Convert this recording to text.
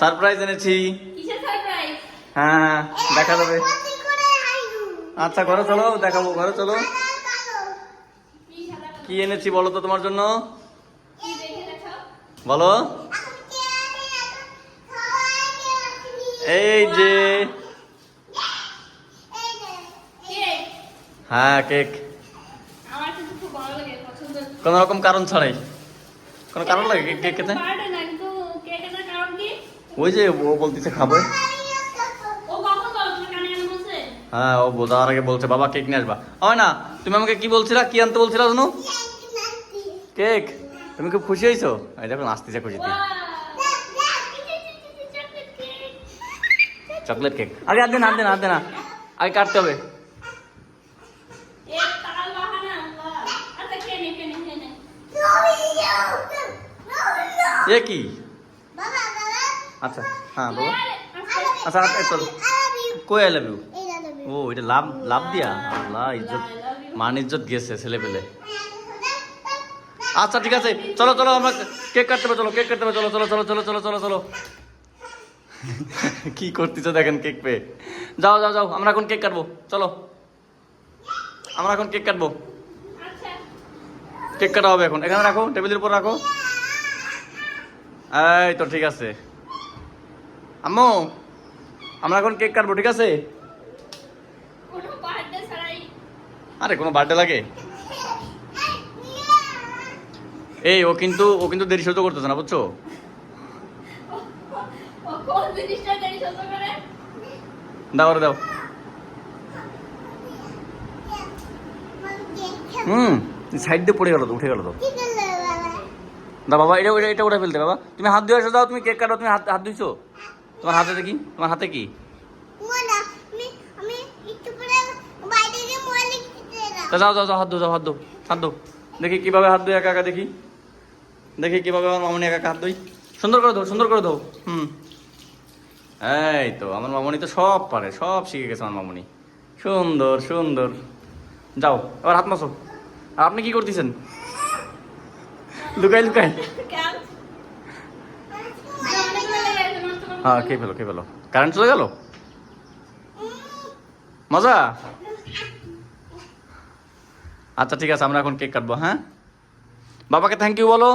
Surprise এনেছি। কিসের হ্যাঁ দেখা যাবে। আচ্ছা ঘরে চলো দেখাবো ঘরে চলো। কি এনেছি বলো তো তোমার জন্য? বলো। এই যে। হ্যাঁ কেক। কোন রকম কারণ ছাড়াই। কোনো কারণ লাগে কেক খেতে বার্থডে না কিন্তু কেক এর কারণ কি ওই যে ও বলতেছে খাবে। হ্যাঁ ও বোঝার আগে বলছে বাবা কেক নিয়ে আসবা। হয় না তুমি আমাকে কি বলছিলা কি আনতে বলছিলা জানো কেক। তুমি খুব খুশি হয়েছো? এই দেখো নাচতেছে খুশিতে। Chocolate cake. আগে হাত দেন হাত দেন হাত দেন আগে কাটতে হবে। এক তাল বাহানা আল্লাহ। আচ্ছা নে নে। এ কি? আচ্ছা হ্যাঁ বাবা। আচ্ছা আচ্ছা কই আই লাভ ইউ ও, এটা লাভ লাভ দিয়া? আল্লাহ, ইজ্জত, মান ইজ্জত গেছে ছেলে পেলে। আচ্ছা ঠিক আছে, চলো চলো, আমরা কেক কাটতে হবে, চলো, কেক কাটতে হবে, চলো চলো চলো চলো চলো চলো চলো। কি করতেছো দেখেন কেক পেয়ে। যাও যাও যাও, আমরা এখন কেক কাটবো, চলো। আমরা এখন কেক কাটবো। কেক কাটা হবে এখন। এখানে রাখো, টেবিলের উপর রাখো। এই তো, ঠিক আছে। আম্মু আমরা এখন কেক কাটবো ঠিক আছে? আরে কোনো বার্থডে লাগে? এই ও কিন্তু ও কিন্তু দেরি সহ্য করতেছে না বুঝছ? দাও দাও। হুম সাইড দিয়ে পড়ে গেল তো উঠে গেল তো। দা বাবা এটা এটা এটা উঠে ফেলতে বাবা। তুমি হাত ধুয়ে আসো দাও তুমি কেক কাটো তুমি হাত হাত ধুইছো? তোমার হাতে দেখি? তোমার হাতে কি? তা যাও যাও যাও হাত ধো যাও হাত ধো হাত ধো। দেখি কীভাবে হাত ধুই একা একা দেখি। দেখি কীভাবে আমার মামনি একা একা হাত ধুই। সুন্দর করে ধো সুন্দর করে ধো। হুম। এই তো আমার মামনি তো সব পারে সব শিখে গেছে আমার মামনি। সুন্দর সুন্দর। যাও এবার হাত মাসো। আর আপনি কি করতেছেন? লুকাই লুকাই কেন অনেক বেলা গেছে নষ্ট করে হ্যাঁ খেয়ে ফেলো খেয়ে ফেলো। কারেন্ট চলে গেল? মজা? আচ্ছা ঠিক আছে, আমরা এখন কেক কাটবো হ্যাঁ? বাবাকে থ্যাংক ইউ বলো।